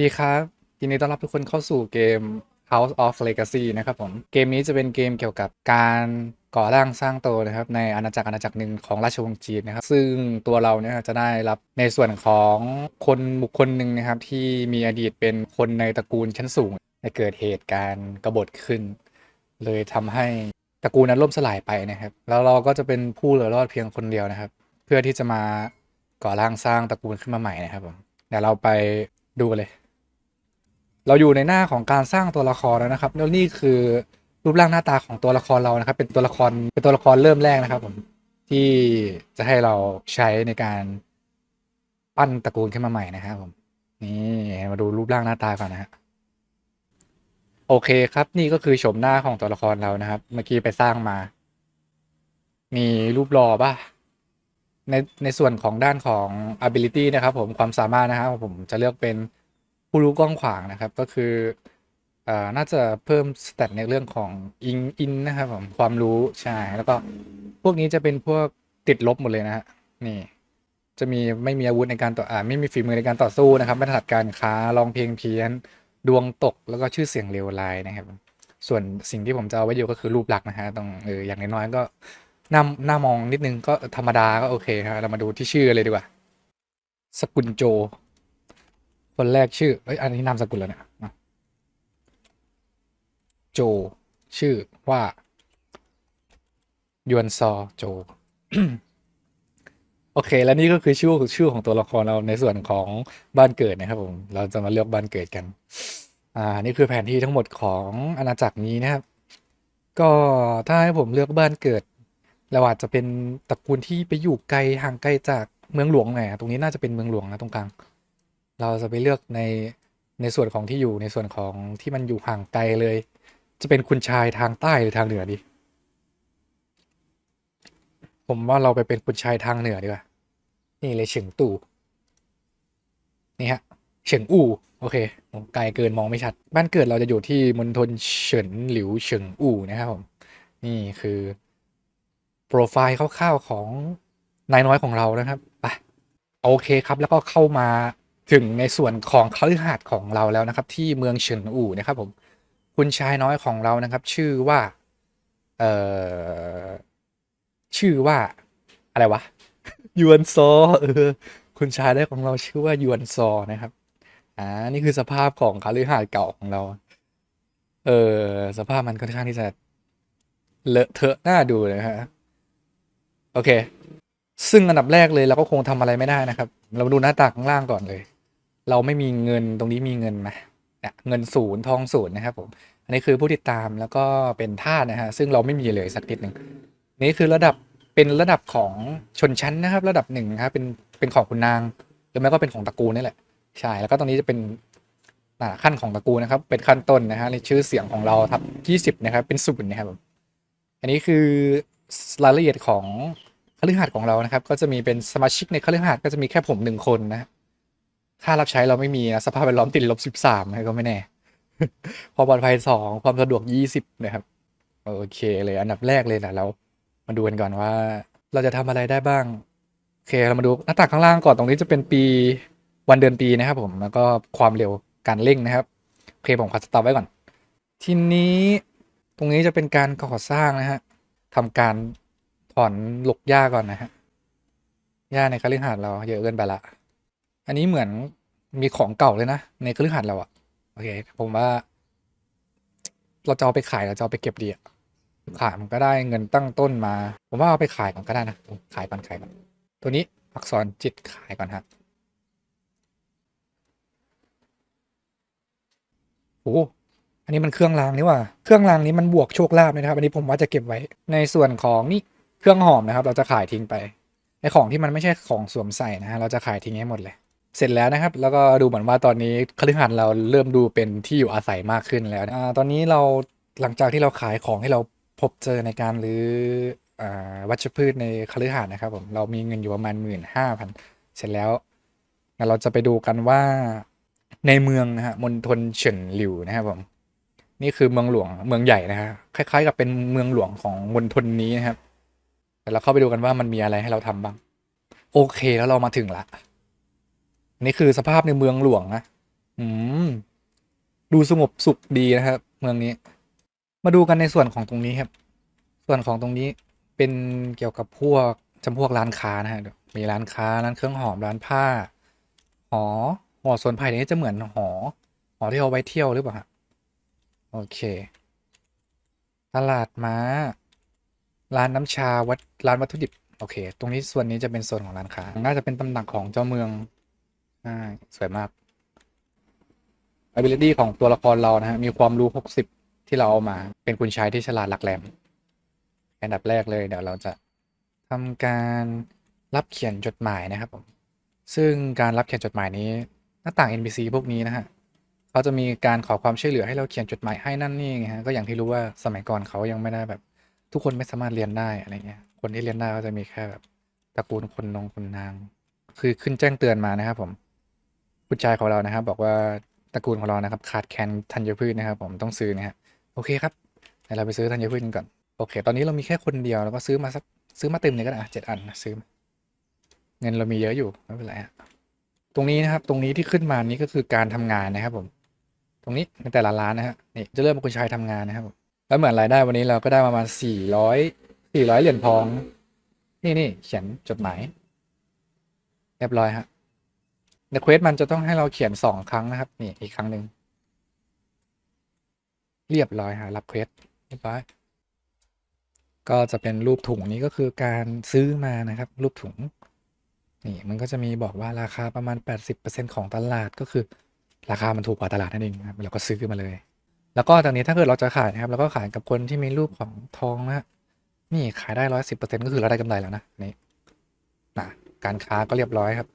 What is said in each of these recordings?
ดีครับยินดีต้อนรับทุกคนเข้าสู่เกม House of Legacy นะครับผม เกมนี้จะเป็นเกมเกี่ยวกับการก่อร่างสร้างตัวนะครับในอาณาจักรอาณาจักรหนึ่งของราชวงศ์จีนนะครับ ซึ่งตัวเราเนี่ยจะได้รับในส่วนของคนบุคคลหนึ่งนะครับ ที่มีอดีตเป็นคนในตระกูลชั้นสูงได้เกิดเหตุการณ์กบฏขึ้น เลยทำให้ตระกูลนั้นล่มสลายไปนะครับ แล้วเราก็จะเป็นผู้เหลือรอดเพียงคนเดียวนะครับ เพื่อที่จะมาก่อร่างสร้างตระกูลขึ้นมาใหม่นะครับผมเดี๋ยวเราไปดูกันเลย เราอยู่ในหน้าของการสร้างตัวละครแล้วนะครับแล้วนี่คือรูปร่างหน้าตาของตัวละครเรานะครับ เป็นตัวละครเป็นตัวละครเริ่มแรกนะครับผมที่จะให้เราใช้ในการปั้นตระกูลขึ้นมาใหม่นะครับผมนี่มาดูรูปร่างหน้าตาก่อนนะฮะโอเคครับนี่ก็คือโฉมหน้าของตัวละครเรานะครับ เมื่อกี้ไปสร้างมา มีรูปหล่อป่ะในในส่วนของด้านของ ability นะครับ ผมความสามารถนะครับผมจะเลือกเป็น ผู้รู้กว้างขวางนะครับก็คือเอ่อน่าจะเพิ่มสเตตในเรื่องของอิงอินนะครับผมความรู้ใช่แล้วก็พวกนี้จะเป็นพวกติดลบหมดเลยนะฮะนี่จะมีไม่มีอาวุธในการต่ออ่าไม่มีฝีมือในการต่อสู้นะครับไม่ถนัดการค้ารองเพลงเพี้ยน ดวงตกแล้วก็ชื่อเสียงเลวร้ายนะครับ ส่วนสิ่งที่ผมจะเอาไว้อยู่ก็คือรูปลักษณ์นะฮะต้องเอออย่างน้อยๆก็หน้าหน้ามองนิดนึงก็ธรรมดาก็โอเคครับเรามาดูที่ชื่อเลยดีกว่า สกุลโจ คนแรกชื่อเอ้ยอันนี้นามสกุลแล้วเนี่ยโจ ชื่อว่ายวนซอโจ โอเค แล้วนี่ก็คือชื่อชื่อของตัวละครเราในส่วนของบ้านเกิดนะครับผมเราจะมาเลือกบ้านเกิดกัน อ่า นี่คือแผนที่ทั้งหมดของอาณาจักรนี้นะครับ ก็ถ้าให้ผมเลือกบ้านเกิดเราอาจจะเป็นตระกูลที่ไปอยู่ไกลห่างไกลจากเมืองหลวงหน่อยตรงนี้น่าจะเป็นเมืองหลวงนะตรงกลาง เราจะไปเลือกในในส่วนของที่อยู่ในส่วนของที่มันอยู่ห่างไกลเลย จะเป็นคุณชายทางใต้หรือทางเหนือดีผมว่าเราไปเป็นคุณชายทางเหนือดีกว่า นี่เลยเฉิงตู่ นี่ฮะ เฉิงอู่ โอเคไกลเกินมองไม่ชัด บ้านเกิดเราจะอยู่ที่มณฑลเฉินหลิวเฉิงอู่นะครับผม นี่คือ โปรไฟล์คร่าวๆของนายน้อยของเรานะครับ ไป โอเคครับ แล้วก็เข้ามา ถึงในส่วนของคฤหาสน์ของเราแล้วนะครับ ที่เมืองเฉินอู่นะครับผมคุณชายน้อยของเรานะครับ ชื่อว่าเอ่อชื่อว่าอะไรวะยวนซอเออคุณชายได้ของเราชื่อว่ายวนซอนะครับอ่านี่คือสภาพของคฤหาสน์เก่าของเรา เออสภาพมันค่อนข้างที่จะเลอะเทอะน่าดูเลยฮะโอเค ซึ่งอันดับแรกเลยเราก็คงทำอะไรไม่ได้นะครับ เรามาดูหน้าตาข้างล่างก่อนเลย เราไม่มีเงินตรงนี้มีเงินไหมเงินศูนย์ทองศูนย์นะครับผม อันนี้คือผู้ติดตามแล้วก็เป็นทาสนะฮะซึ่งเราไม่มีเลยสักนิดหนึ่งนี่คือระดับเป็นระดับของชนชั้นนะครับ ระดับหนึ่งครับเป็นเป็นของคุณนางหรือไม่ก็เป็นของตระกูลนี่แหละใช่แล้วก็ตรงนี้จะเป็นขั้นของตระกูลนะครับ เป็นขั้นต้นนะฮะในชื่อเสียงของเราทับยี่สิบนะครับ เป็นศูนย์นะครับผมอันนี้คือรายละเอียดของคฤหาสน์ของเรานะครับ ก็จะมีเป็นสมาชิกในคฤหาสน์ก็จะมีแค่ผมหนึ่งคนนะ ค่ารับใช้เราไม่มีนะสภาพแวดล้อมติดลบสิบสามก็ไม่แน่ ความปลอดภัยสองความสะดวกยี่สิบนะครับ โอเคเลยอันดับแรกเลยนะเรามาดูกันก่อนว่า เราจะทำอะไรได้บ้าง โอเคเรามาดูหน้าต่างข้างล่างก่อนตรงนี้จะเป็นปีวันเดือนปีนะครับผมแล้วก็ความเร็วการเร่งนะครับโอเคผมขอสต็อปไว้ก่อน ทีนี้ตรงนี้จะเป็นการก่อสร้างนะฮะทำการถอนหลกหญ้าก่อนนะฮะหญ้าในคฤหาสน์เราเยอะเกินไปละ อันนี้เหมือนมีของเก่าเลยนะ ในคฤหาสน์เราอะโอเค ผมว่า เราจะเอาไปขายเราจะเอาไปเก็บดีอะขายมันก็ได้เงินตั้งต้นมา ผมว่าเอาไปขายก่อนก็ได้นะขายก่อนขายก่อนตัวนี้อักษรจิตขายก่อนฮะโอ้อันนี้มันเครื่องรางนี่ว่าเครื่องรางนี้มันบวกโชคลาภเลยนะครับอันนี้ผมว่าจะเก็บไว้ในส่วนของนี่เครื่องหอมนะครับ เราจะขายทิ้งไปไอของที่มันไม่ใช่ของสวมใส่นะฮะเราจะขายทิ้งให้หมดเลย เสร็จแล้วนะครับ แล้วก็ดูเหมือนว่าตอนนี้คฤหาสน์เราเริ่มดูเป็นที่อยู่อาศัยมากขึ้นแล้วอตอนนี้เราหลังจากที่เราขายของให้เราพบเจอในการหรืออวัชพืชในคฤหาสน์นะครับผมเรามีเงินอยู่ประมาณหมื่นห้าพันเสร็จแล้วงั้นเราจะไปดูกันว่าในเมืองนะฮะมณฑลเฉินหลิวนะครับผมนี่คือเมืองหลวงเมืองใหญ่นะฮะคล้ายๆกับเป็นเมืองหลวงของมณฑลนี้นะครับแต่เราเข้าไปดูกันว่ามันมีอะไรให้เราทำบ้าง โอเคแล้วเรามาถึงละ อันนี้คือสภาพในเมืองหลวงนะอืมดูสงบสุขดีนะครับ เมืองนี้ มาดูกันในส่วนของตรงนี้ครับ ส่วนของตรงนี้เป็นเกี่ยวกับพวกจำพวกร้านค้านะฮะมีร้านค้าร้านเครื่องหอมร้านผ้า หอหอสวนไผ่นี้จะเหมือนหอ หอที่เอาไว้เที่ยวหรือเปล่าฮะโอเค ตลาดม้า ร้านน้ำชาวัดร้านวัตถุดิบ โอเค ตรงนี้ส่วนนี้จะเป็นส่วนของร้านค้า น่าจะเป็นตำหนักของเจ้าเมือง ใช่สวยมาก ability ของตัวละครเรานะฮะ มีความรู้ 60 ที่เราเอามา เป็นคุณชายที่ฉลาดหลักแหลม อันดับแรกเลยเดี๋ยวเราจะทำการรับเขียนจดหมายนะครับผม ซึ่งการรับเขียนจดหมายนี้ หน้าต่าง NPC พวกนี้นะฮะเขาจะมีการขอความช่วยเหลือให้เราเขียนจดหมายให้นั่นนี่ไงฮะ ก็อย่างที่รู้ว่าสมัยก่อนเขายังไม่ได้แบบ ทุกคนไม่สามารถเรียนได้อะไรเงี้ย คนที่เรียนได้ก็จะมีแค่แบบตระกูลคนนงคนนาง คือขึ้นแจ้งเตือนมานะครับผม คุณชายของเรานะครับ บอกว่าตระกูลของเรานะครับ ขาดแคลนธัญพืชนะครับ ผมต้องซื้อนะฮะโอเคครับเดี๋ยวเราไปซื้อธัญพืชกันก่อนโอเค ตอนนี้เรามีแค่คนเดียวแล้วก็ซื้อมาสักซื้อมาเต็มเลยก็ได้เจ็ดอันนะซื้อ เงินเรามีเยอะอยู่ไม่เป็นไรฮะตรงนี้นะครับ ตรงนี้ที่ขึ้นมานี้ก็คือการทำงานนะครับ ผม ตรงนี้ในแต่ละร้านนะฮะนี่จะเริ่มคุณชายทำงานนะครับผมแล้วเหมือนรายได้วันนี้เราก็ได้ประมาณสี่ร้อยสี่ร้อยเหรียญทอง นี่นี่เขียนจดหมายเรียบร้อยฮะ ในเควสมันจะต้องให้เราเขียนสองครั้งนะครับ นี่อีกครั้งหนึ่งเรียบร้อยฮะรับเควสเรียบร้อย ก็จะเป็นรูปถุงนี้ก็คือการซื้อมานะครับ รูปถุง นี่มันก็จะมีบอกว่าราคาประมาณ 80%ของตลาดก็คือ ราคามันถูกกว่าตลาดนั่นเองครับเราก็ซื้อมาเลย แล้วก็ตอนนี้ถ้าเกิดเราจะขายนะครับเราก็ขายกับคนที่มีรูปของทองนะฮะนี่ขายได้ร้อยสิบเปอร์เซ็นต์ก็คือเราได้กำไรแล้วนะนี่นะการค้าก็เรียบร้อยครับ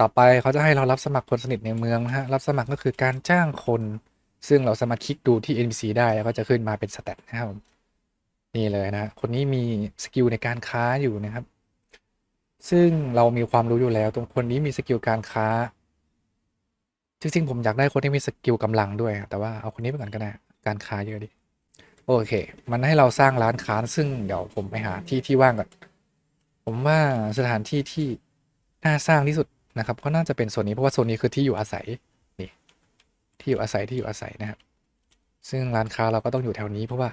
ต่อไปเขาจะให้เรารับสมัครคนสนิทในเมืองนะฮะ รับสมัครก็คือการจ้างคน ซึ่งเราสามารถคลิกดูที่ NPC ได้แล้วก็จะขึ้นมาเป็นสเตตนะครับนี่เลยนะ คนนี้มีสกิลในการค้าอยู่นะครับ ซึ่งเรามีความรู้อยู่แล้ว ตรงคนนี้มีสกิลการค้า จริงๆ ผมอยากได้คนที่มีสกิลกำลังด้วย แต่ว่าเอาคนนี้ไปก่อนก็ได้การค้าเยอะดิ โอเค มันให้เราสร้างร้านค้า ซึ่งเดี๋ยวผมไปหาที่ที่ว่างก่อน ผมว่าสถานที่ที่น่าสร้างที่สุด นะครับก็น่าจะเป็นโซนนี้เพราะว่าโซนนี้คือที่อยู่อาศัยนี่ที่อยู่อาศัยที่อยู่อาศัยนะครับ ซึ่งร้านค้าเราก็ต้องอยู่แถวนี้เพราะว่า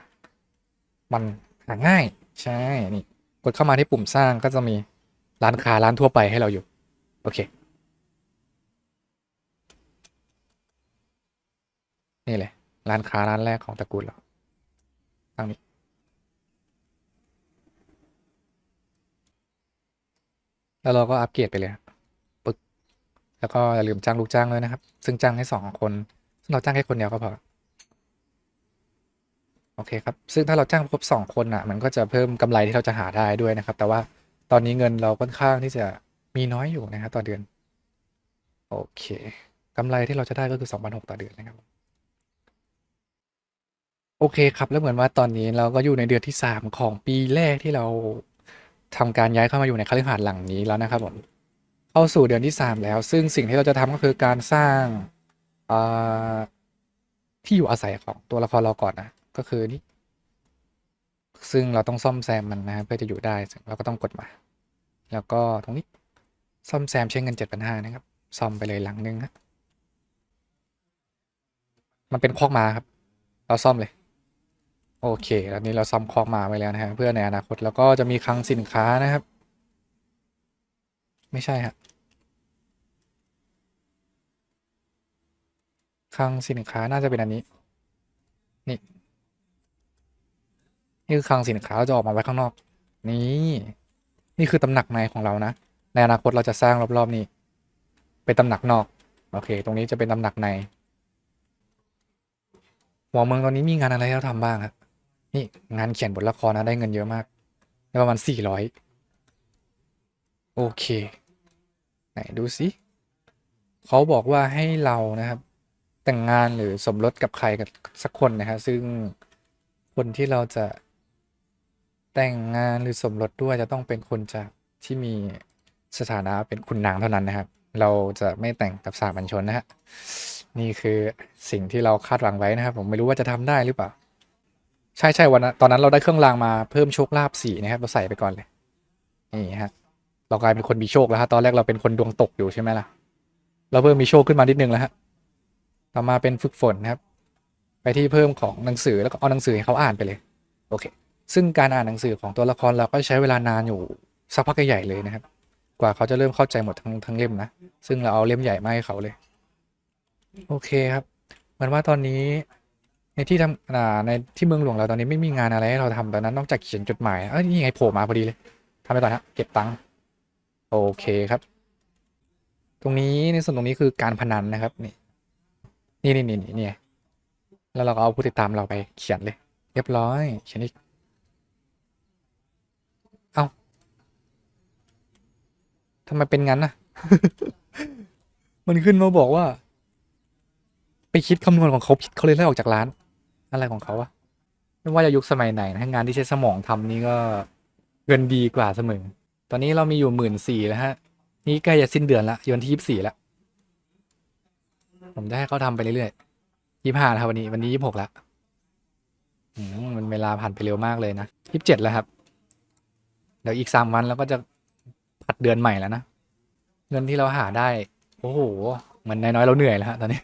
มันหาง่ายใช่นี่กดเข้ามาที่ปุ่มสร้างก็จะมีร้านค้าร้านทั่วไปให้เราอยู่ โอเค นี่เลยร้านค้าร้านแรกของตระกูลเราตั้งนี้แล้วเราก็อัปเกรดไปเลยครับ แล้วก็อย่าลืมจ้างลูกจ้างด้วยนะครับ ซึ่งจ้างให้สองคน ซึ่งเราจ้างแค่คนเดียวก็พอโอเคครับ ซึ่งถ้าเราจ้างครบสองคนอะ มันก็จะเพิ่มกำไรที่เราจะหาได้ด้วยนะครับ แต่ว่าตอนนี้เงินเราค่อนข้างที่จะมีน้อยอยู่นะครับต่อเดือน โอเคกำไรที่เราจะได้ก็คือ2,600ต่อเดือนนะครับ โอเคครับ แล้วเหมือนว่าตอนนี้เราก็อยู่ในเดือนที่3ของปีแรกที่เราทำการย้ายเข้ามาอยู่ในคฤหาสน์หลังนี้แล้วนะครับผม เข้าสู่เดือนที่ 3 แล้ว ซึ่งสิ่งที่เราจะทำก็คือการสร้างที่อยู่อาศัยของตัวละครเราก่อนนะก็คือนี่ซึ่งเราต้องซ่อมแซมมันนะเพื่อจะอยู่ได้ซึ่งเราก็ต้องกดมา แล้วก็ตรงนี้ซ่อมแซมใช้เงิน7,500นะครับซ่อมไปเลยหลังนึงครับมันเป็นคอกมาครับ เราซ่อมเลย โอเคแล้วนี้เราซ่อมคอกมาไว้แล้วนะฮะเพื่อในอนาคตแล้วก็จะมีคลังสินค้านะครับ ไม่ใช่ฮะคลังสินค้าน่าจะเป็นอันนี้ นี่ นี่คือคลังสินค้าเราจะออกมาไว้ข้างนอก นี่ นี่คือตำหนักในของเรานะ ในอนาคตเราจะสร้างรอบๆนี้ เป็นตำหนักนอก โอเค ตรงนี้จะเป็นตำหนักใน หัวเมืองตอนนี้มีงานอะไรให้เราทำบ้างครับนี่งานเขียนบทละครนะได้เงินเยอะมาก ได้ประมาณสี่ร้อย โอเค ไหนดูสิเขาบอกว่าให้เรานะครับ แต่งงานหรือสมรสกับใครกับสักคนนะครับซึ่งคนที่เราจะแต่งงานหรือสมรสด้วยจะต้องเป็นคนจากที่มีสถานะเป็นคุณนางเท่านั้นนะครับ เราจะไม่แต่งกับสามัญชนนะฮะนี่คือสิ่งที่เราคาดหวังไว้นะครับ ผมไม่รู้ว่าจะทำได้หรือเปล่า ใช่ใช่วันนั้นตอนนั้นเราได้เครื่องรางมาเพิ่มโชคลาภสีนะครับเราใส่ไปก่อนเลยนี่ฮะ เรากลายเป็นคนมีโชคแล้วฮะตอนแรกเราเป็นคนดวงตกอยู่ใช่ไหมล่ะ เราเพิ่มมีโชคขึ้นมานิดนึงแล้วฮะต่อมาเป็นฝึกฝนนะครับ ไปที่เพิ่มของหนังสือแล้วก็เอาหนังสือให้เขาอ่านไปเลยโอเค ซึ่งการอ่านหนังสือของตัวละครเราก็ใช้เวลานานอยู่สักพักใหญ่เลยนะครับ กว่าเขาจะเริ่มเข้าใจหมดทั้งทั้งเล่มนะซึ่งเราเอาเล่มใหญ่มาให้เขาเลย โอเคครับเหมือนว่าตอนนี้ในที่ทำอ่าในที่เมืองหลวงเราตอนนี้ไม่มีงานอะไรให้เราทำตอนนั้นนอกจากเขียนจดหมายเอ้ยนี่ไงโผล่มาพอดีเลยทำไปก่อนฮะเก็บตังค์ โอเคครับ ตรงนี้ในส่วนตรงนี้คือการพนันนะครับนี่นี่นี่นี่นี่แล้วเราก็เอาผู้ติดตามเราไปเขียนเลย เรียบร้อยเขียนอีกเอ้าทำไมเป็นงั้นนะมันขึ้นมาบอกว่า ไปคิดคำนวณของเขาผิดเขาเลยไล่ออกจากร้าน อะไรของเขาวะไม่ว่าจะยุคสมัยไหนนะงานที่ใช้สมองทำนี่ก็เงินดีกว่าเสมอ ตอนนี้เรามีอยู่หมื่นสี่แล้วฮะ นี่ใกล้จะสิ้นเดือนละยนที่ยี่สิบสี่แล้วผมจะให้เขาทำไปเรื่อยๆยี่ห้าครับวันนี้วันนี้ยี่หกแล้วมมันเวลาผ่านไปเร็วมากเลยนะยี่สิบเจ็ดแล้วครับ เดี๋ยวอีกสามวันแล้วก็จะผัดเดือนใหม่แล้วนะเงินที่เราหาได้ โอ้โหเหมือนน้อยๆเราเหนื่อยแล้วฮะตอนนี้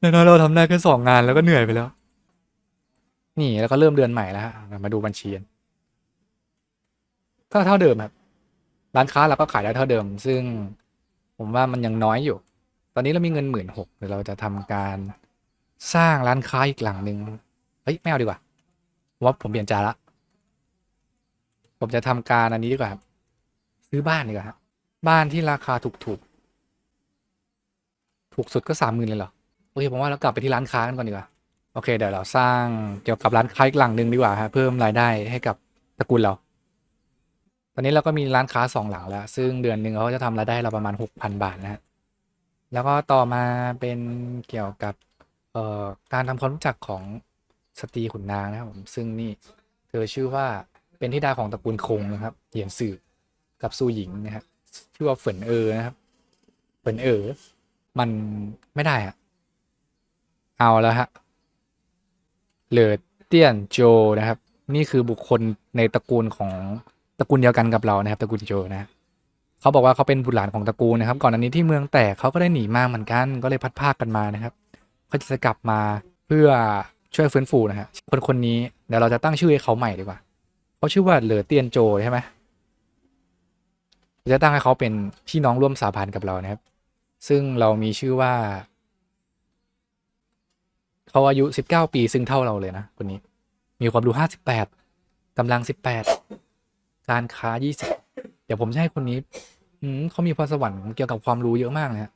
น้อยๆเราทำได้แค่สองงานแล้วก็เหนื่อยไปแล้ว นี่แล้วก็เริ่มเดือนใหม่แล้วฮะมาดูบัญชีกัน ก็เท่าเดิมครับ ร้านค้าเราก็ขายได้เท่าเดิม ซึ่งผมว่ามันยังน้อยอยู่ ตอนนี้เรามีเงินหมื่นหกเดี๋ยวเราจะทำการสร้างร้านค้าอีกหลังหนึ่งเฮ้ยไม่เอาดีกว่าว่าผมเปลี่ยนใจละ ผมจะทำการอันนี้ดีกว่าครับซื้อบ้านดีกว่าบ้านที่ราคาถูกถูกๆ ถูกสุดก็สามหมื่นเลยเหรอโอเคผมว่าเรากลับไปที่ร้านค้ากันก่อนดีกว่าโอเคเดี๋ยวเราสร้างเกี่ยวกับร้านค้าอีกหลังหนึ่งดีกว่าฮะเพิ่มรายได้ให้กับตระกูลเรา ตอนนี้เราก็มีร้านค้าสองหลังแล้ว ซึ่งเดือนหนึ่งเขาจะทำรายได้เราประมาณหกพันบาทนะฮะแล้วก็ต่อมาเป็นเกี่ยวกับเอ่อการทำความรู้จักของสตรีขุนนางนะครับผมซึ่งนี่เธอชื่อว่าเป็นธิดาของตระกูลคงนะครับเหยียนสื่อกับซูหญิงนะครับชื่อว่าเฟินเออนะครับเฟินเออมันไม่ได้อะเอาแล้วฮะเหลือเตี้ยนโจนะครับ นี่คือบุคคลในตระกูลของ ตระกูลเดียวกันกับเรานะครับตระกูลโจนะเขาบอกว่าเขาเป็นบุตรหลานของตระกูลนะครับ ก่อนอันนี้ที่เมืองแตกเขาก็ได้หนีมาเหมือนกัน ก็เลยพัดภาคกันมานะครับเขาจะกลับมาเพื่อช่วยฟื้นฟูนะฮะคนคนนี้เดี๋ยวเราจะตั้งชื่อให้เขาใหม่ดีกว่าเขาชื่อว่าเหลือเตียนโจใช่ไหมจะตั้งให้เขาเป็นพี่น้องร่วมสาพันธ์กับเรานะครับ ซึ่งเรามีชื่อว่าเขาอายุ 19 ปีซึ่งเท่าเราเลยนะคนนี้ มีความรู้ 58กำลัง 18 การค้า20เดี๋ยวผมจะให้คนนี้อืเขามีพรสวรรค์เกี่ยวกับความรู้เยอะมากนะฮะ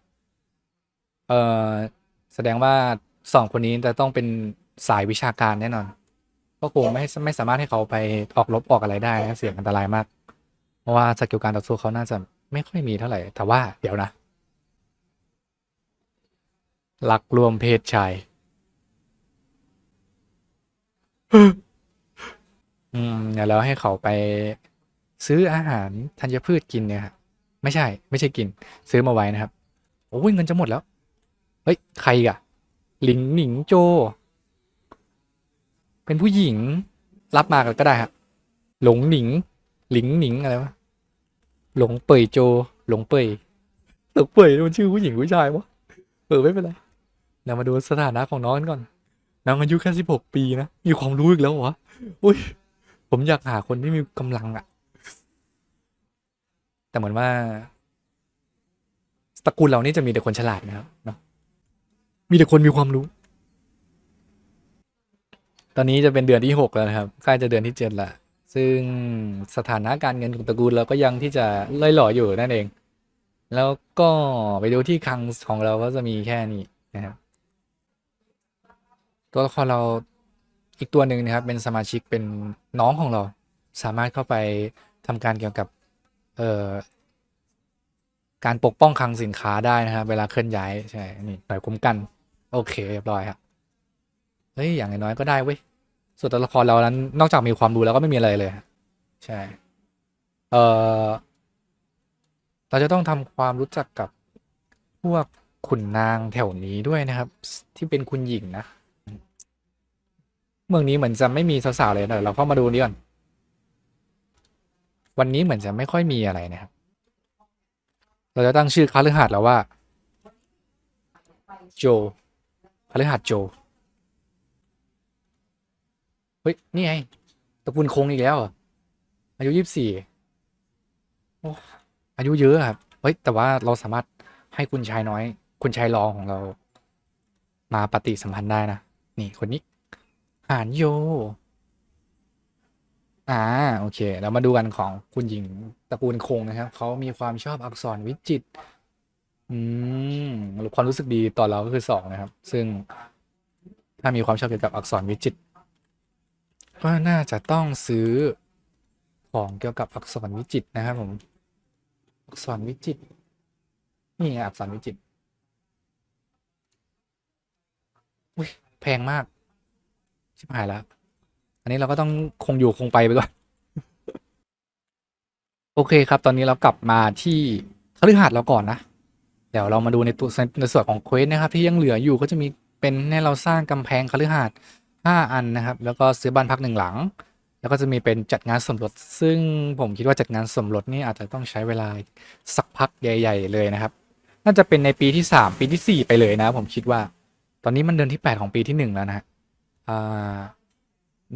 เอ่อแสดงว่าสองคนนี้จะต้องเป็นสายวิชาการแน่นอน ก็คงไม่ไม่สามารถให้เขาไปออกรบออกอะไรได้นะเสี่ยงอันตรายมาก เพราะว่าสกิลการต่อสู้เขาน่าจะไม่ค่อยมีเท่าไหร่ แต่ว่าเดี๋ยวนะหลักรวมเพศชายอืมเดี๋ยวเราให้เขาไป ซื้ออาหารธัญพืชกินเนี่ยครับไม่ใช่ ไม่ใช่กิน ซื้อมาไว้นะครับ โอ้ยเงินจะหมดแล้ว เฮ้ย ใครอีกะหลิงหนิงโจ เป็นผู้หญิงรับมาก็ได้ครับหลงหนิง หลิงหนิงอะไรวะหลงเปยโจ หลงเปยหลงเปยมันชื่อผู้หญิงผู้ชายวะเออไม่เป็นไรเรามาดูสถานะของน้องกันก่อนน้องอายุแค่สิบหกปีนะมีความรู้อีกแล้วเหรอวะอุ้ยผมอยากหาคนที่มีกำลังอะ แต่เหมือนว่าตระกูลเรานี่จะมีแต่คนฉลาดนะครับเนาะมีแต่คนมีความรู้ ตอนนี้จะเป็นเดือนที่หกแล้วนะครับใกล้จะเดือนที่เจ็ดละซึ่งสถานะการเงินของตระกูลเราก็ยังที่จะเล่อยหล่ออยู่นั่นเอง แล้วก็ไปดูที่คลังของเราก็จะมีแค่นี้นะครับ ตัวละครเราอีกตัวหนึ่งนะครับ เป็นสมาชิกเป็นน้องของเรา สามารถเข้าไปทำการเกี่ยวกับ การปกป้องคลังสินค้าได้นะครับเวลาเคลื่อนย้ายใช่ นี่หน่วยคุ้มกัน โอเคเรียบร้อยครับเฮ้ย อย่างน้อยก็ได้เว้ย ส่วนตัวละครเรานั้น นอกจากมีความรู้แล้วก็ไม่มีอะไรเลยใช่ เออเราจะต้องทำความรู้จักกับพวกขุนนางแถวนี้ด้วยนะครับ ที่เป็นคุณหญิงนะ เมืองนี้เหมือนจะไม่มีสาวๆเลยนะเดี๋ยวเราเข้ามาดูนี่ก่อน วันนี้เหมือนจะไม่ค่อยมีอะไรนะครับ เราจะตั้งชื่อคาลือหาดแล้วว่า โจพฤหัสโจ เฮ้ย นี่ไงตระกูลคงอีกแล้วอายุยี่สิบสี่อายุเยอะอะครับ เฮ้ย แต่ว่าเราสามารถให้คุณชายน้อย คุณชายรองของเรา มาปฏิสัมพันธ์ได้นะ นี่คนนี้หานโย อ่าโอเค เรามาดูกันของคุณหญิงตระกูลคงนะครับเขามีความชอบอักษรวิจิตรอืมความรู้สึกดีตอนเราก็คือสองนะครับ ซึ่งถ้ามีความชอบเกี่ยวกับอักษรวิจิตรก็น่าจะต้องซื้อของเกี่ยวกับอักษรวิจิตรนะครับผม อักษรวิจิตรนี่ไงอักษรวิจิตรอุ้ยแพงมากชิบหายแล้ว นนี้เราก็ต้องคงอยู่คงไปไปก่อนโอเคครับ ตอนนี้เรากลับมาที่คฤหาสน์เราก่อนนะ เดี๋ยวเรามาดูในตัวในส่วนของเควสนะครับ ที่ยังเหลืออยู่ก็จะมีเป็นให้เราสร้างกำแพงคฤหาสน์ห้าอันนะครับ แล้วก็ซื้อบ้านพักหนึ่งหลัง แล้วก็จะมีเป็นจัดงานสมรส ซึ่งผมคิดว่าจัดงานสมรสนี่อาจจะต้องใช้เวลาสักพักใหญ่ ๆ เลยนะครับ น่าจะเป็นในปีที่สามปีที่สี่ไปเลยนะ ผมคิดว่า ตอนนี้มันเดือนที่แปดของปีที่หนึ่งแล้วนะฮะอ่า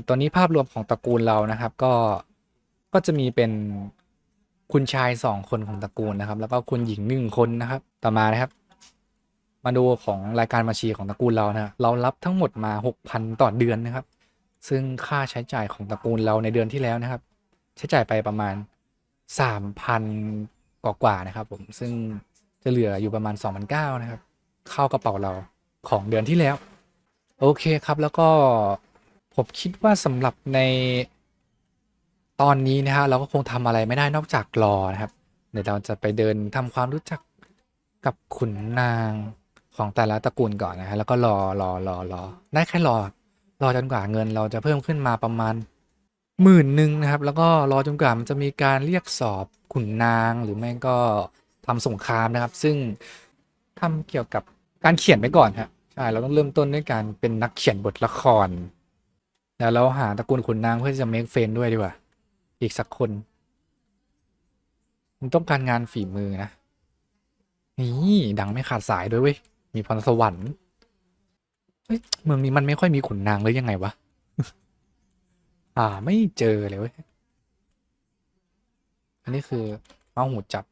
ตอนนี้ภาพรวมของตระกูลเรานะครับก็ก็จะมีเป็นคุณชายสองคนของตระกูลนะครับ แล้วก็คุณหญิงหนึ่งคนนะครับ ต่อมานะครับ มาดูของรายการบัญชีของตระกูลเรานะเรารับทั้งหมดมาหกพันต่อเดือนนะครับ ซึ่งค่าใช้จ่ายของตระกูลเราในเดือนที่แล้วนะครับ ใช้จ่ายไปประมาณสามพันกว่าๆนะครับ ผมซึ่งจะเหลืออยู่ประมาณสองพันเก้านะครับ เข้ากระเป๋าเราของเดือนที่แล้ว โอเคครับแล้วก็ ผมคิดว่าสำหรับในตอนนี้นะฮะเราก็คงทำอะไรไม่ได้นอกจากรอนะครับ เดี๋ยวเราจะไปเดินทำความรู้จักกับขุนนางของแต่ละตระกูลก่อนนะฮะแล้วก็รอรอรอรอได้แค่รอ รอจนกว่าเงินเราจะเพิ่มขึ้นมาประมาณหมื่นหนึ่งนะครับ แล้วก็รอจนกว่ามันจะมีการเรียกสอบขุนนางหรือไม่ก็ทำสงครามนะครับ ซึ่งทำเกี่ยวกับการเขียนไปก่อนฮะใช่เราต้องเริ่มต้นด้วยการเป็นนักเขียนบทละคร เดี๋ยวเราหาตระกูลขุนนางเพื่อจะเมคเฟนด้วยดีกว่า อีกสักคนมันต้องการงานฝีมือนะ นี่ดังไม่ขาดสายด้วยเว้ย มีพรสวรรค์เฮ้ยเมืองนี้มันไม่ค่อยมีขุนนางเลยยังไงวะ อ่าไม่เจอเลยเว้ย อันนี้คือเอาหูจับ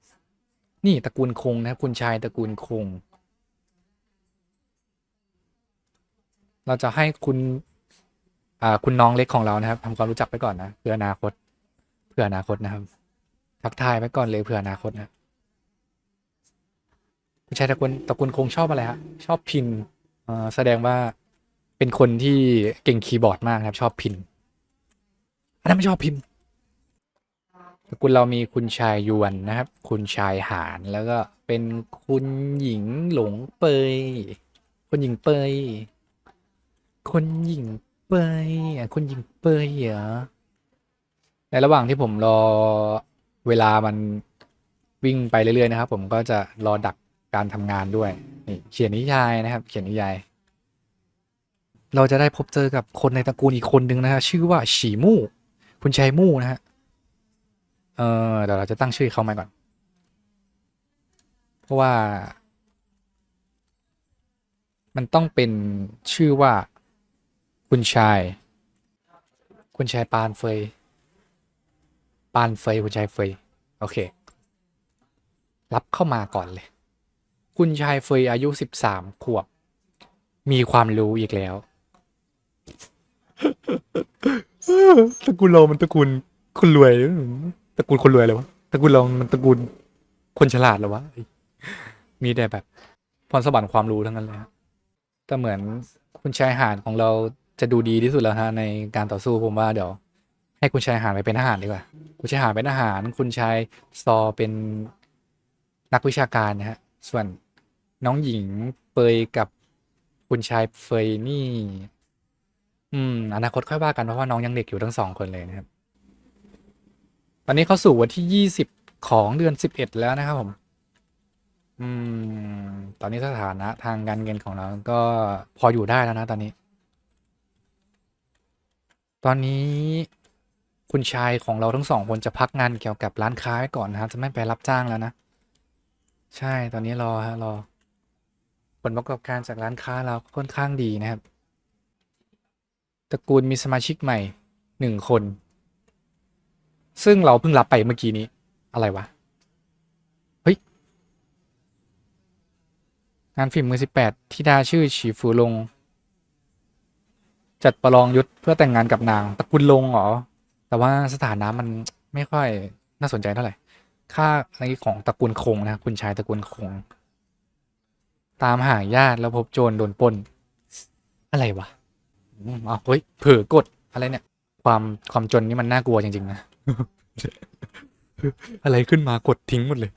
นี่ตระกูลคงนะคุณชายตระกูลคง เราจะให้คุณ คุณน้องเล็กของเรานะครับทำความรู้จักไปก่อนนะเพื่ออนาคต เพื่ออนาคตนะครับ ทักทายไปก่อนเลยเพื่ออนาคตนะคุณชายตะกูลตะกูลคงชอบอะไรฮะชอบพินอ่าแสดงว่าเป็นคนที่เก่งคีย์บอร์ดมากนะครับ ชอบพินอันนั้นไม่ชอบพิมพ์ตระกูลเรามีคุณชายยวนนะครับ คุณชายหานแล้วก็เป็นคุณหญิงหลงเปยคุณหญิงเปยคนหญิง เปยอะคนหญิงเปยเหรอในระหว่างที่ผมรอเวลามันวิ่งไปเรื่อยๆนะครับ ผมก็จะรอดักการทำงานด้วยนี่เขียนนิยายนะครับ เขียนนิยาย เราจะได้พบเจอกับคนในตระกูลอีกคนหนึ่งนะฮะชื่อว่าฉีมู่ คุณชายมู่นะฮะเออเดี๋ยวเราจะตั้งชื่อเขามาก่อน เพราะว่า มันต้องเป็นชื่อว่า คุณชาย คุณชายปานเฟย ปานเฟย คุณชายเฟย โอเค รับเข้ามาก่อนเลย คุณชายเฟยอายุสิบสามขวบ มีความรู้อีกแล้ว ตระกูลเรามันตระกูลคนรวย ตระกูลคนรวยเลยวะ ตระกูลเรามันตระกูลคนฉลาดเหรอวะ มีแต่แบบพรสวรรค์ความรู้ทั้งนั้นเลยแต่เหมือนคุณชายหาดของเรา จะดูดีที่สุดแล้วฮะในการต่อสู้ผมว่าเดี๋ยวให้คุณชายหาดไปเป็นทหารดีกว่า คุณชายหาดเป็นทหาร คุณชายซอเป็นนักวิชาการนะฮะ ส่วนน้องหญิงเปยกับคุณชายเฟยนี่ อืม อนาคตค่อยว่ากันเพราะว่าน้องยังเด็กอยู่ทั้งสองคนเลยนะครับ ตอนนี้เข้าสู่วันที่ยี่สิบของเดือนสิบเอ็ดแล้วนะครับผม อืม ตอนนี้สถานะทางการเงินของเราก็พออยู่ได้แล้วนะตอนนี้ ตอนนี้คุณชายของเราทั้งสองคนจะพักงานเกี่ยวกับร้านค้าไว้ก่อนนะครับจะไม่ไปรับจ้างแล้วนะ ใช่ตอนนี้รอฮะรอ ผลประกอบการจากร้านค้าเราค่อนข้างดีนะครับตระกูลมีสมาชิกใหม่หนึ่งคน ซึ่งเราเพิ่งรับไปเมื่อกี้นี้ อะไรวะ เฮ้ย งานฟิล์มมือสิบแปดที่ดาชื่อฉีฟูลง จัดประลองยุทธเพื่อแต่งงานกับนางตระกูลลงเหรอ แต่ว่าสถานะมันไม่ค่อยน่าสนใจเท่าไหร่ ค่าในของตระกูลคงนะคุณชายตระกูลคง ตามหาญาติแล้วพบโจรโดนปล้น อะไรวะอ๋อเฮ้ยเผลอกดอะไรเนี่ย ความความจนนี่มันน่ากลัวจริงๆนะ อะไรขึ้นมากดทิ้งหมดเลย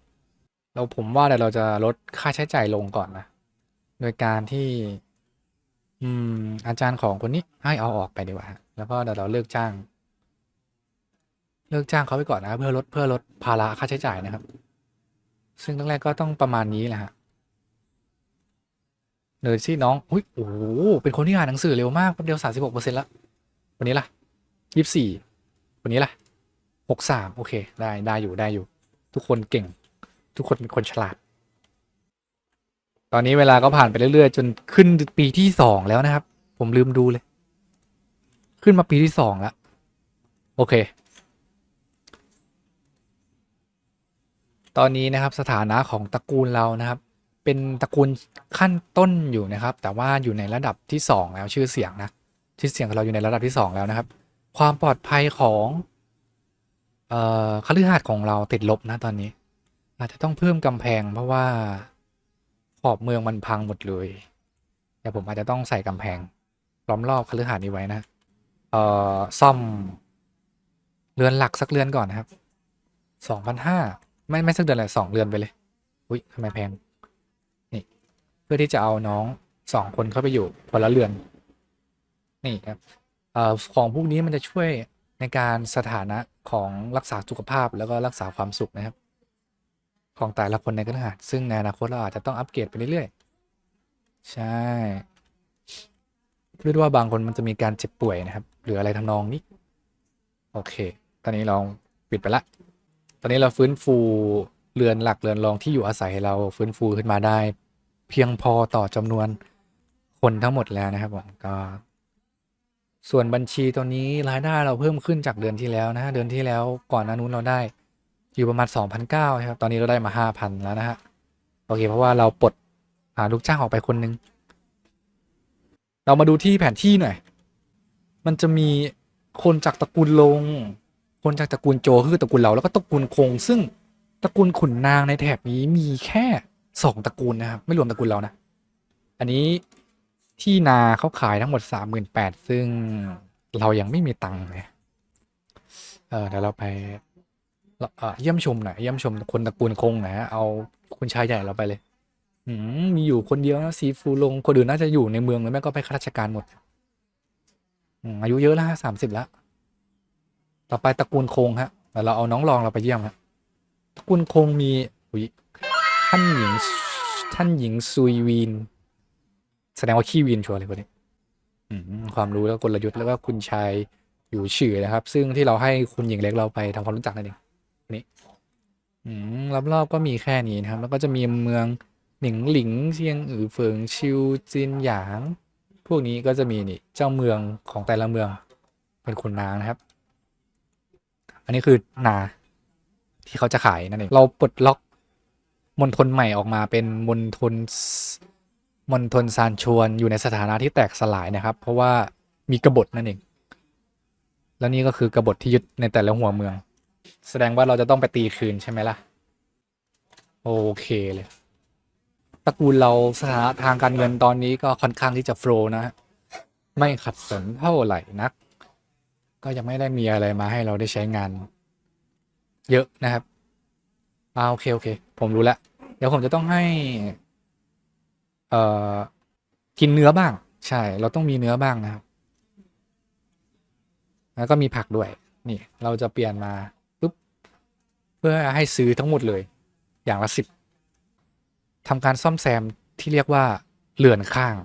เราผมว่าเดี๋ยวเราจะลดค่าใช้จ่ายลงก่อนนะ โดยการที่ อืม อาจารย์ของคนนี้ให้เอาออกไปดีกว่าฮะแล้วก็เดี๋ยวเราเลิกจ้าง เลิกจ้างเขาไปก่อนนะเพื่อลดเพื่อลดภาระค่าใช้จ่ายนะครับ ซึ่งตั้งแรกก็ต้องประมาณนี้แหละฮะเนยซี่น้องอุ้ยโอ้โหเป็นคนที่อ่านหนังสือเร็วมากแป๊บเดียวสามสิบหกเปอร์เซ็นต์ละวันนี้ล่ะยี่สิบสี่วันนี้ล่ะหกสามโอเค ได้ได้อยู่ได้อยู่ ทุกคนเก่ง ทุกคนเป็นคนฉลาด ตอนนี้เวลาก็ผ่านไปเรื่อยๆ จนขึ้นปีที่สองแล้วนะครับ ผมลืมดูเลย ขึ้นมาปีที่สองแล้วโอเค ตอนนี้นะครับสถานะของตระกูลเรานะครับ เป็นตระกูลขั้นต้นอยู่นะครับ แต่ว่าอยู่ในระดับที่สองแล้วชื่อเสียงนะชื่อเสียงของเราอยู่ในระดับที่สองแล้วนะครับ ความปลอดภัยของเอ่อคฤหาสน์ของเราติดลบนะตอนนี้ อาจจะต้องเพิ่มกำแพงเพราะว่า ขอบเมืองมันพังหมดเลยเดี๋ยวผมอาจจะต้องใส่กำแพงล้อมรอบคฤหาสน์นี้ไว้นะ เอ่อ ซ่อม เรือนหลักสักเรือนก่อนนะครับ สองพันห้า ไม่ ไม่สักเดือนเลยสองเรือนไปเลย อุ้ยทำไมแพง นี่ เพื่อที่จะเอาน้องสองคนเข้าไปอยู่คนละเรือน นี่ครับ เอ่อ ของพวกนี้มันจะช่วยในการสถานะของรักษาสุขภาพแล้วก็รักษาความสุขนะครับ ของแต่ละคนในกระหาสซึ่งในอนาคตเราอาจจะต้องอัปเกรดไปเรื่อยๆ ใช่เพื่อว่าบางคนมันจะมีการเจ็บป่วยนะครับ หรืออะไรทำนองนี้ โอเค ตอนนี้เราปิดไปละ ตอนนี้เราฟื้นฟูเรือนหลักเรือนรองที่อยู่อาศัยเราฟื้นฟูขึ้นมาได้ เพียงพอต่อจำนวนคนทั้งหมดแล้วนะครับผมก็ ส่วนบัญชีตัวนี้รายได้เราเพิ่มขึ้นจากเดือนที่แล้วนะฮะเดือนที่แล้วก่อนหน้านู้นเราได้ อยู่ประมาณ2,009ครับ ตอนนี้เราได้มา 5,000 แล้วนะฮะ โอเค เพราะว่าเราปลดหาลูกจ้างออกไปคนหนึง เรามาดูที่แผนที่หน่อย มันจะมีคนจากตระกูลลง คนจากตระกูลโจคือตระกูลเราแล้วก็ตระกูลคง ซึ่งตระกูลขุนนางในแถบนี้มีแค่สองตระกูลนะครับ ไม่รวมตระกูลเรานะ อันนี้ที่นาเขาขายทั้งหมดสามหมื่นแปดซึ่งเรายังไม่มีตังค์เลย เออเดี๋ยวเราไป เยี่ยมชมหน่อยเยี่ยมชมคนตระกูลคงหน่อยฮะเอาคุณชายใหญ่เราไปเลยอืมีอยู่คนเดียวนะซีฟูลงคนอื่นน่าจะอยู่ในเมืองหรือไม่ก็ไปข้าราชการหมดอายุเยอะแล้วฮะสามสิบแล้วต่อไปตระกูลคงฮะเดี๋ยวเราเอาน้องรองเราไปเยี่ยมฮะตระกูลคงมีอุยท่านหญิงท่านหญิงซุยวีน แสดงว่าขี้วีนชัวร์เลยคนนี้ความรู้แล้วกลยุทธ์แล้วก็คุณชายอยู่ชื่อนะครับ ซึ่งที่เราให้คุณหญิงเล็กเราไปทำความรู้จักนั่นเอง นนี้อืมรอบๆก็มีแค่นี้นะครับ แล้วก็จะมีเมืองหนิงหลิงเชียงอือเฟิงชิวจินหยาง พวกนี้ก็จะมีนี่เจ้าเมืองของแต่ละเมืองเป็นขุนนางนะครับ อันนี้คือนาที่เขาจะขายนั่นเอง เราปลดล็อกมณฑลใหม่ออกมาเป็นมณฑลมณฑลซานชวนอยู่ในสถานะที่แตกสลายนะครับ เพราะว่ามีกบฏนั่นเอง แล้วนี่ก็คือกบฏที่ยึดในแต่ละหัวเมือง แสดงว่าเราจะต้องไปตีคืนใช่ไหมล่ะ โอเคเลยตระกูลเราสถานะทางการเงินตอนนี้ก็ค่อนข้างที่จะโฟลว์นะฮะไม่ขัดสนเท่าไหร่นัก ก็ยังไม่ได้มีอะไรมาให้เราได้ใช้งาน เยอะนะครับอ่าโอเคโอเค ผมรู้แล้ว เดี๋ยวผมจะต้องให้ เอ่อ กินเนื้อบ้าง ใช่ เราต้องมีเนื้อบ้างนะครับ แล้วก็มีผักด้วย นี่ เราจะเปลี่ยนมา พื่อให้ซื้อทั้งหมดเลย อย่างละสิบทำการซ่อมแซมที่เรียกว่าเรือนข้าง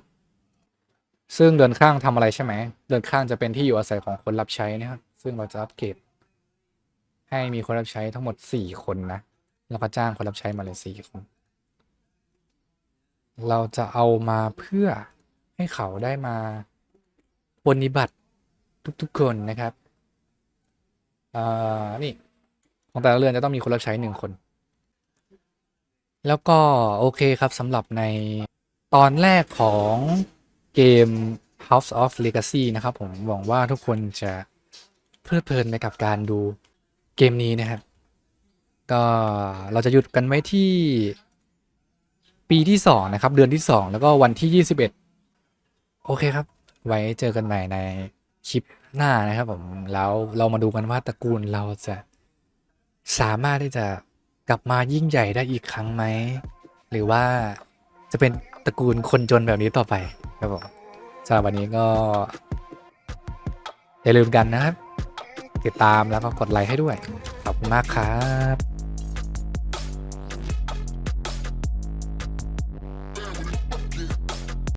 ซึ่งเรือนข้างทำอะไรใช่ไหมเรือนข้างจะเป็นที่อยู่อาศัยของคนรับใช้นะครับซึ่งเราจะอัปเกรดให้มีคนรับใช้ทั้งหมดสี่คนนะแล้วก็จ้างคนรับใช้มาเลยสี่คน เราจะเอามาเพื่อให้เขาได้มาปฏิบัติทุกๆคนนะครับอ่านี่ ของแต่ละเรือนจะต้องมีคนรับใช้หนึ่งคน แล้วก็โอเคครับสำหรับในตอนแรกของเกม House of Legacy นะครับ ผมหวังว่าทุกคนจะเพลิดเพลินไปกับการดูเกมนี้นะครับ ก็เราจะหยุดกันไว้ที่ปีที่ 2 นะครับ เดือนที่ 2 แล้วก็วันที่ 21 โอเคครับ ไว้เจอกันใหม่ในคลิปหน้านะครับผมแล้วเรามาดูกันว่าตระกูลเราจะ สามารถที่จะกลับมายิ่งใหญ่ได้อีกครั้งไหม หรือว่าจะเป็นตระกูลคนจนแบบนี้ต่อไปครับผมสำหรับวันนี้ก็ อย่าลืมกันนะครับ ติดตามแล้วก็กดไลค์ให้ด้วย ขอบคุณมากครับ